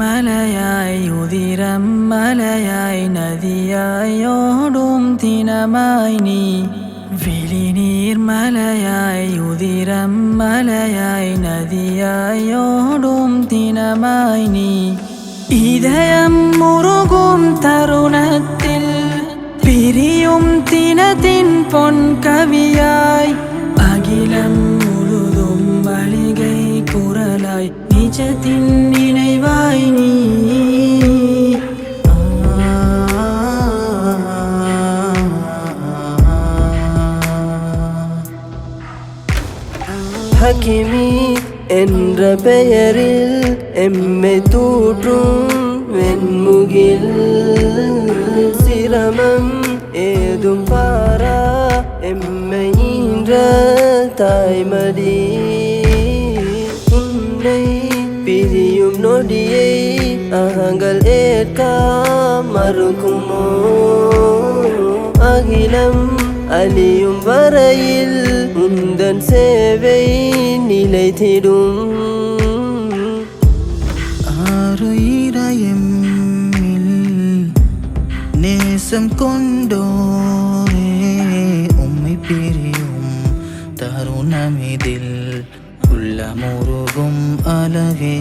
മലയായി ഉതിരം മലയായി നദിയായി ഓടും ദിനമായി നീ വിളിനീർമലയായി ഉതിരം മലയായി നദിയായി ഓടും ദിനമായി നീ. ഇതയം മുറുകും തരുണ தினத்தின் பொன் கவியாய். அகிலம் முழுதும் மளிகை குரலாய் நிஜத்தின் நினைவாய் நீ. ஹகிமி என்ற பெயரில் எம்மை தூற்றும் வெண்முகில். சிரமம் தாய் மடி உன்னை பிரியும் நொடியை அகங்கள் ஏற்கா மறுக்குமோ? அகிலம் அழியும் வரையில் உந்தன் சேவை நிலைத்திடும். ஆறு இதயமில் நேசம் கொண்டோரே உம்மை பிரியும் தருணமிதில் உள்ளமுருகும் அழகே.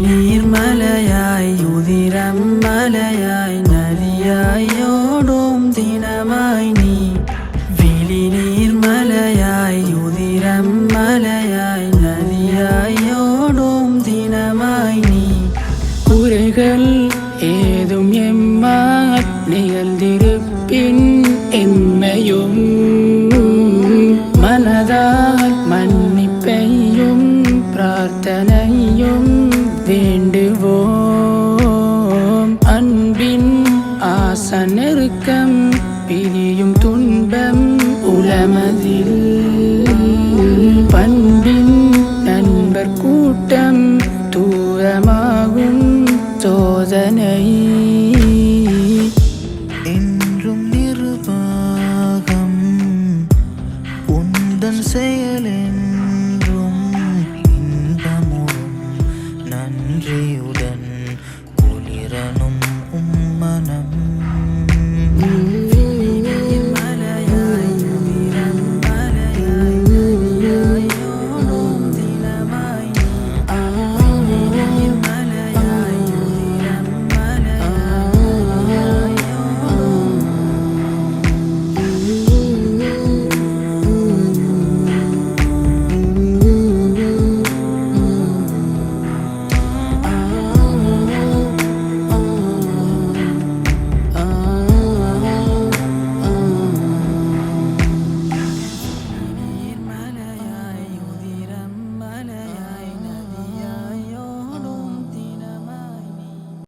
நீர் மலையாய் உதிரம் மலையாய் நதியாய் ஓடும் தினமாய் நீ. விழி நீர் மலையாய் உதிரம் மலையாய் நதியாய் ஓடும் தினமாய் நீ. குறைகள் ஏதும் எம்மா நிகழ்ந்திருப்பின் எம்மையும் அனைத்தையும் வேண்டுவோம். அன்பின் ஆச நெருக்கம் பிரியும் துன்பம் உலமதில். பண்பின் நண்பர் கூட்டம் தூரமாகும் சோதனை. என்றும் நிருபாகம் உந்தன் செயலின் you.